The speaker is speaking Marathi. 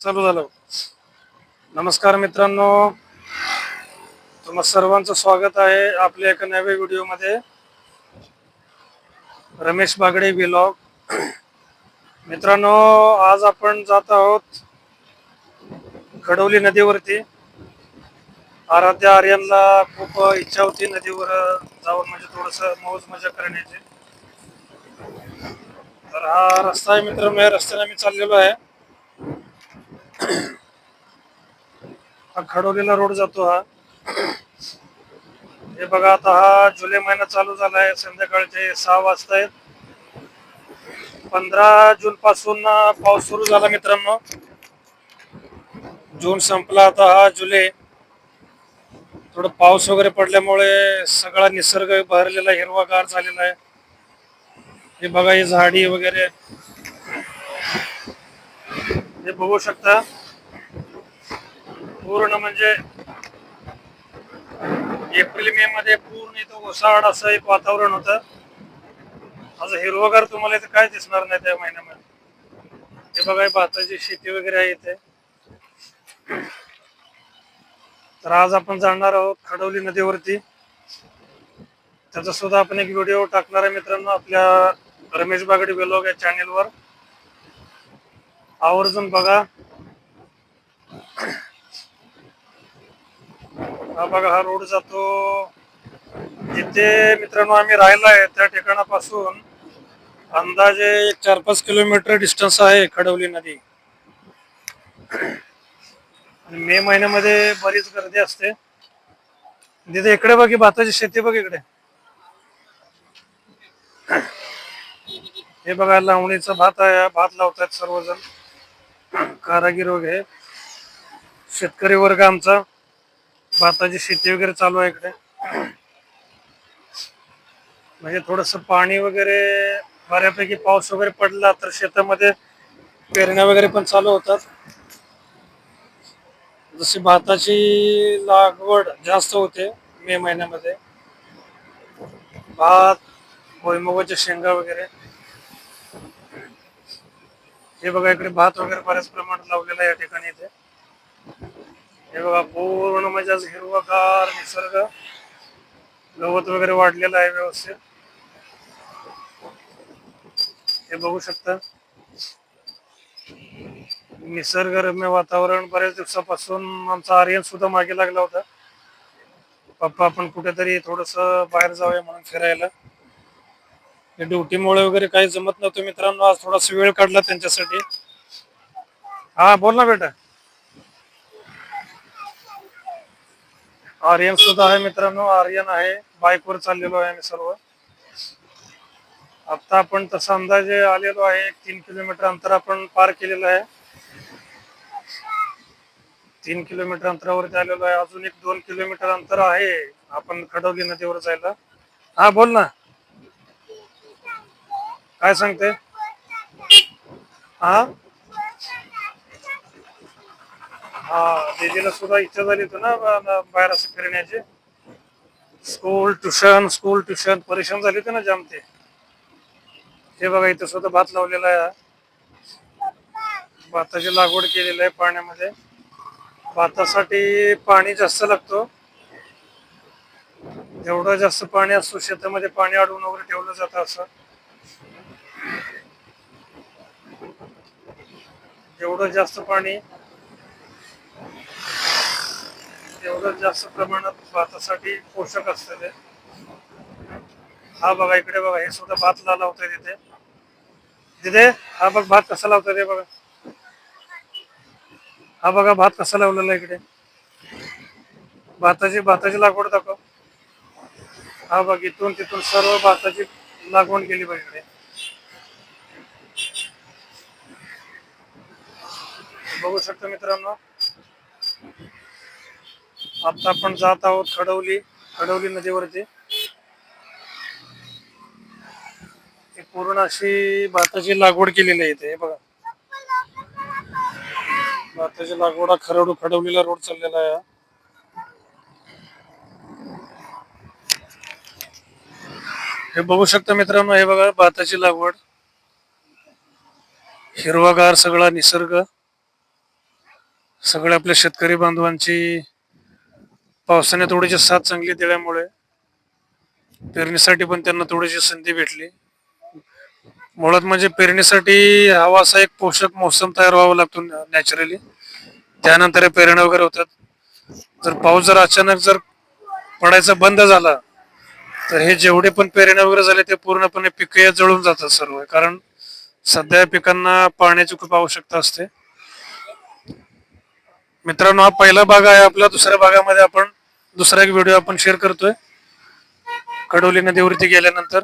चालू झालं. नमस्कार मित्रांनो. तुम्हा सर्वांचं स्वागत आहे आपल्या एका नव्या व्हिडिओमध्ये. रमेश बागडे ब्लॉग. मित्रांनो आज आपण जात आहोत खडवली नदीवरती. आराध्या आर्यनला खूप इच्छा होती नदीवर जाऊन म्हणजे थोडस मौज मजा करण्याची. तर हा रस्ता आहे मित्रांनो या रस्त्याने मी चाललेलो आहे. हा खडोलीला रोड जातो हा. हे बघा आता हा जुलै महिना चालू झाला आहे संध्याकाळचे सहा वाजता आहेत पंधरा जून पासून पाऊस सुरू झाला मित्रांनो. जून संपला आता हा जुलै. थोडं पाऊस वगैरे पडल्यामुळे सगळा निसर्ग बहरलेला हिरवागार झालेला आहे. हे बघा हे झाडी वगैरे. हे बघू शकता. पूर्ण म्हणजे एप्रिल मे मध्ये पूर्ण इथं ओसाड असं एक वातावरण होतं. असं हिरवगार तुम्हाला इथं काय दिसणार नाही त्या महिन्यामध्ये? हे बघा भाताची शेती वगैरे आहे इथे. तर आज आपण जाणार आहोत खडवली नदीवरती. त्याचा सुद्धा आपण एक व्हिडिओ टाकणार आहे मित्रांनो आपल्या रमेश बागडे ब्लॉग या चॅनेलवर आवर्जून बघा. हा बघा हा रोड जातो. जिथे मित्रांनो आम्ही राहिलो आहे त्या ठिकाणापासून. अंदाजे एक चार पाच किलोमीटर डिस्टन्स आहे खडवली नदी. आणि मे महिन्यामध्ये बरीच गर्दी असते. तिथे इकडे बघ भाताची शेती बघ इकडे. हे बघा लावणीचा भात आहे भात लावतात सर्वजण. कारागीर वगैरे. शेतकरी वर्ग आमचा. भाताची शेती वगैरे चालू आहे इकडे. म्हणजे थोडस पाणी वगैरे बऱ्यापैकी पाऊस वगैरे पडला तर शेतामध्ये पेरण्या वगैरे पण चालू होतात. जशी भाताची लागवड जास्त होते मे महिन्यामध्ये. भात भुईमुगाच्या शेंगा वगैरे. हे बघा इकडे भात वगैरे बऱ्याच प्रमाणात लावलेला आहे या ठिकाणी इथे. हे बघा पूर्ण म्हणजे आज हिरवागार निसर्ग. गवत वगैरे वाढलेलं आहे व्यवस्थित. हे बघू शकता. निसर्गरम्य वातावरण बऱ्याच दिवसापासून आमचा आर्यन सुद्धा मागे लागला होता. पप्पा आपण कुठेतरी थोडस बाहेर जाऊया म्हणून फिरायला. ड्युटीमुळे वगैरे काही जमत नव्हतं मित्रांनो. आज थोडासा वेळ काढला त्यांच्यासाठी. हा बोल ना बेटा. आर्यन सुद्धा आहे मित्रांनो. आर्यन आहे. बाईकवर चाललेलो आहे आम्ही सर्व. आता आपण तसा अंदाजे आलेलो आहे. एक तीन किलोमीटर अंतर आपण पार केलेलं आहे. तीन किलोमीटर अंतरावरती आलेलो आहे. अजून एक दोन किलोमीटर अंतर आहे. आपण खडवली नदीवर जायला. हा बोल ना. काय सांगते? हा? हा दीदीला सुद्धा इच्छा झाली होती ना बाहेर असं फिरण्याची. स्कूल ट्युशन स्कूल ट्युशन परेशान झाली होती ना जामते हे बघा इथं सुद्धा भात लावलेला आहे. भाताची लागवड केलेली आहे पाण्यामध्ये. भातासाठी पाणी जास्त लागतो. जेवढं जास्त पाणी असतो शेतामध्ये पाणी अडवून वगैरे ठेवलं जातं असं. जेवढं जास्त पाणी तेवढं जास्त प्रमाणात भातासाठी पोषक असतं ते. हा बघा इकडे बघा हे सुद्धा भात ला तिथे. तिथे हा बघ भात कसा लावतोय ते बघा. हा बघा भात कसा लावलेला आहे इकडे. भाताची भाताची लागवड दाखव. हा बघ इथून तिथून सर्व भाताची लागवड केली बघ बघू शकतो मित्रांनो. आता आपण जात आहोत खडवली खडवली नदीवरती. पूर्ण अशी भाताची लागवड केलेली आहे इथे हे बघा. भाताची लागवड हा खरडू खडवलीला रोड चाललेला आहे हे बघू शकता मित्रांनो हे बघा भाताची लागवड. हिरवागार सगळा निसर्ग. सगळ्या आपल्या शेतकरी बांधवांची पावसाने थोडीशी साथ चांगली दिल्यामुळे पेरणीसाठी पण त्यांना थोडीशी संधी भेटली. मुळात म्हणजे पेरणीसाठी हवा असा एक पोषक मोसम तयार व्हावा लागतो नॅचरली त्यानंतर पेरण्या वगैरे होतात. जर पाऊस जर अचानक जर पडायचा बंद झाला तर हे जेवढे पण पेरण्या वगैरे झाले ते पूर्णपणे पिके जळून जातात सर्व. कारण सध्या या पिकांना पाण्याची खूप आवश्यकता असते. मित्रांनो हा पहिला भाग आहे. आपला दुसऱ्या भागामध्ये आपण दुसरा एक व्हिडिओ आपण शेअर करतोय. कडोली नदीवरती गेल्यानंतर.